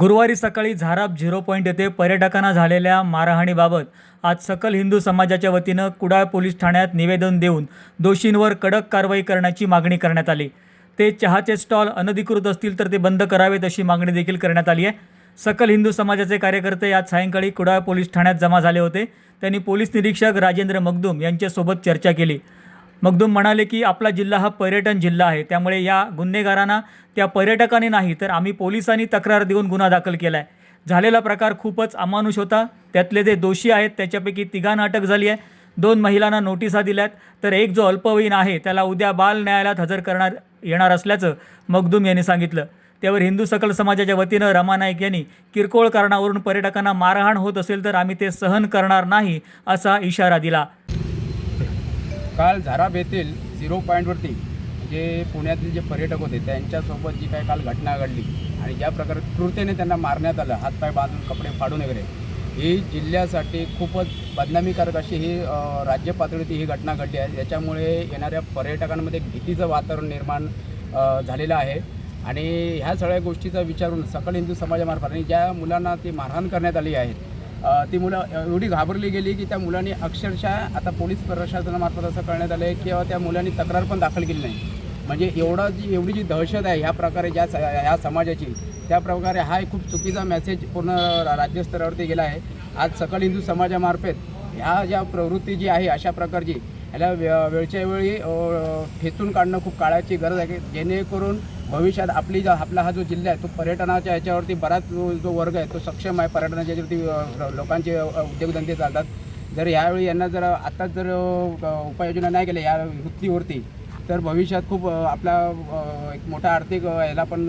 गुरुवारी सकाळी Zarap zero point येथे पर्यटकांना झालेल्या मारहाणीबाबत आज सकल हिंदू समाजाच्या वतीनं कुडाळ पोलीस ठाण्यात निवेदन देऊन दोषींवर कडक कारवाई करण्याची मागणी करण्यात आली. ते चहाचे स्टॉल अनधिकृत असतील तर ते बंद करावेत अशी मागणी देखील करण्यात आली आहे. सकल हिंदू समाजाचे कार्यकर्ते आज सायंकाळी कुडाळ पोलीस ठाण्यात जमा झाले होते. त्यांनी पोलीस निरीक्षक राजेंद्र मगदूम यांच्यासोबत चर्चा केली. मगदूम म्हणाले की आपला जिल्हा हा पर्यटन जिल्हा आहे. त्यामुळे या गुन्हेगारांना त्या पर्यटकाने नाही तर आम्ही पोलिसांनी तक्रार देऊन गुन्हा दाखल केला आहे झालेला प्रकार खूपच अमानुष होता. त्यातले जे दोषी आहेत त्याच्यापैकी तिघांना अटक झाली आहे दोन महिलांना नोटिसा दिल्यात. तर एक जो अल्पवयीन आहे त्याला उद्या बाल न्यायालयात हजर करणार येणार असल्याचं मगदूम यांनी सांगितलं. त्यावर हिंदू सकल समाजाच्या वतीनं रमा नाईक यांनी किरकोळ कारणावरून पर्यटकांना मारहाण होत असेल तर आम्ही ते सहन करणार नाही असा इशारा दिला. काल झराब येथील झिरो पॉईंटवरती जे पुण्यातील जे पर्यटक होते त्यांच्यासोबत जी काही काल घटना घडली आणि ज्या प्रकारे क्रूरतेने त्यांना मारण्यात आलं हातपाय बांधून कपडे फाडून वगैरे ही जिल्ह्यासाठी खूपच बदनामीकारक अशी ही राज्य पातळीवरती ही घटना घडली आहे. याच्यामुळे येणाऱ्या पर्यटकांमध्ये भीतीचं वातावरण निर्माण झालेलं आहे. आणि ह्या सगळ्या गोष्टीचा विचारून सकल हिंदू समाजामार्फत आणि ज्या मुलांना ती मारहाण करण्यात आली आहे ती मुलं एवढी घाबरली गेली की त्या मुलांनी अक्षरशः आता पोलीस प्रशासनामार्फत असं कळण्यात आलं आहे किंवा त्या मुलांनी तक्रार पण दाखल केली नाही. म्हणजे एवढा जी एवढी जी दहशत आहे ह्या प्रकारे ज्या स- ह्या समाजाची त्या प्रकारे हा एक खूप चुकीचा मेसेज पूर्ण राज्यस्तरावरती गेला आहे. आज सकल हिंदू समाजामार्फत ह्या ज्या प्रवृत्ती जी आहे अशा प्रकारची ह्याला वे- वेळच्या वेळी अ, ठेचून काढणं खूप काळाची गरज आहे. जेणेकरून भविष्यात आपली जा आपला हा जो जिल्हा आहे तो पर्यटनाच्या याच्यावरती बराच जो जो वर्ग आहे तो सक्षम आहे. पर्यटनाच्या याच्यावरती लोकांचे उद्योगधंदे चालतात. जर यावेळी यांना जर आत्ताच जर उपाययोजना नाही केल्या या वृत्तीवरती तर भविष्यात खूप आपला एक मोठा आर्थिक याला पण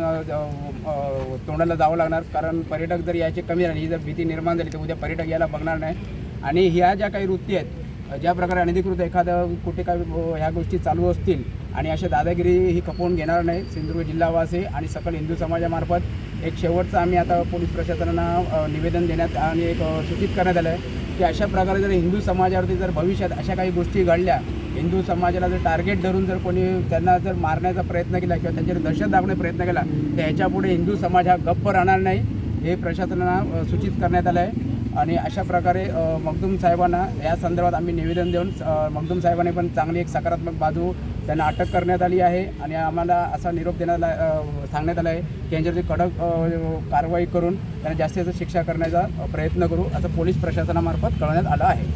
तोंडाला जावं लागणार. कारण पर्यटक जर याची कमी झाली ही जर भीती निर्माण झाली तर उद्या पर्यटक यायला बघणार नाही. आणि ह्या ज्या काही वृत्ती आहेत ज्या प्रकारे अनधिकृत एखादं कुठे काही ह्या गोष्टी चालू असतील आणि अशा दादागिरी ही खपवून घेणार नाही सिंधुदुर्ग जिल्हावासी आणि सकल हिंदू समाजामार्फत एक शेवटचं आम्ही आता पोलीस प्रशासनाला निवेदन देण्यात आणि एक सूचित करण्यात आलं आहे की अशा प्रकारे जर हिंदू समाजावरती जर भविष्यात अशा काही गोष्टी घडल्या हिंदू समाजाला जर टार्गेट धरून जर कोणी त्यांना जर मारण्याचा प्रयत्न केला किंवा त्यांच्यावर दहशत दाखवण्याचा प्रयत्न केला तर ह्याच्यापुढे हिंदू समाज हा गप्प राहणार नाही हे प्रशासनाला सूचित करण्यात आलं आहे आणि अशा प्रकारे मखदूम साहेबांना या संदर्भात आम्ही निवेदन देऊन मखदूम साहेबांनी पण चांगली एक सकारात्मक बाजू त्यांना अटक करण्यात आली आहे आणि आम्हाला असा निरोप देण्यात सांगण्यात आला आहे की यांच्यावरती कडक कारवाई करून त्यांना जास्तीत जास्त शिक्षा करण्याचा प्रयत्न करू असं पोलीस प्रशासनामार्फत कळवण्यात आलं आहे.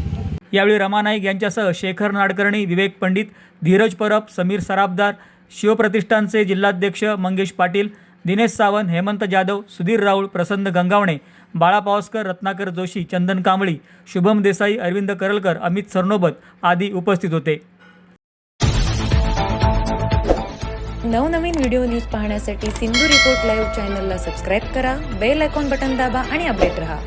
यावेळी रमा नाईक यांच्यासह शेखर नाडकर्णी विवेक पंडित धीरज परब समीर सराबदार शिवप्रतिष्ठानचे जिल्हाध्यक्ष मंगेश पाटील दिनेश सावंत हेमंत जाधव सुधीर राऊळ प्रसन्न गंगावणे बाळा पावसकर रत्नाकर जोशी चंदन कांबळी शुभम देसाई अरविंद करलकर अमित सरनोबत आदी उपस्थित होते. नवनवीन व्हिडिओ न्यूज पाहण्यासाठी सिंधू रिपोर्ट लाईव्ह चॅनलला सबस्क्राईब करा बेल आयकॉन बटन दाबा आणि अपडेट रहा.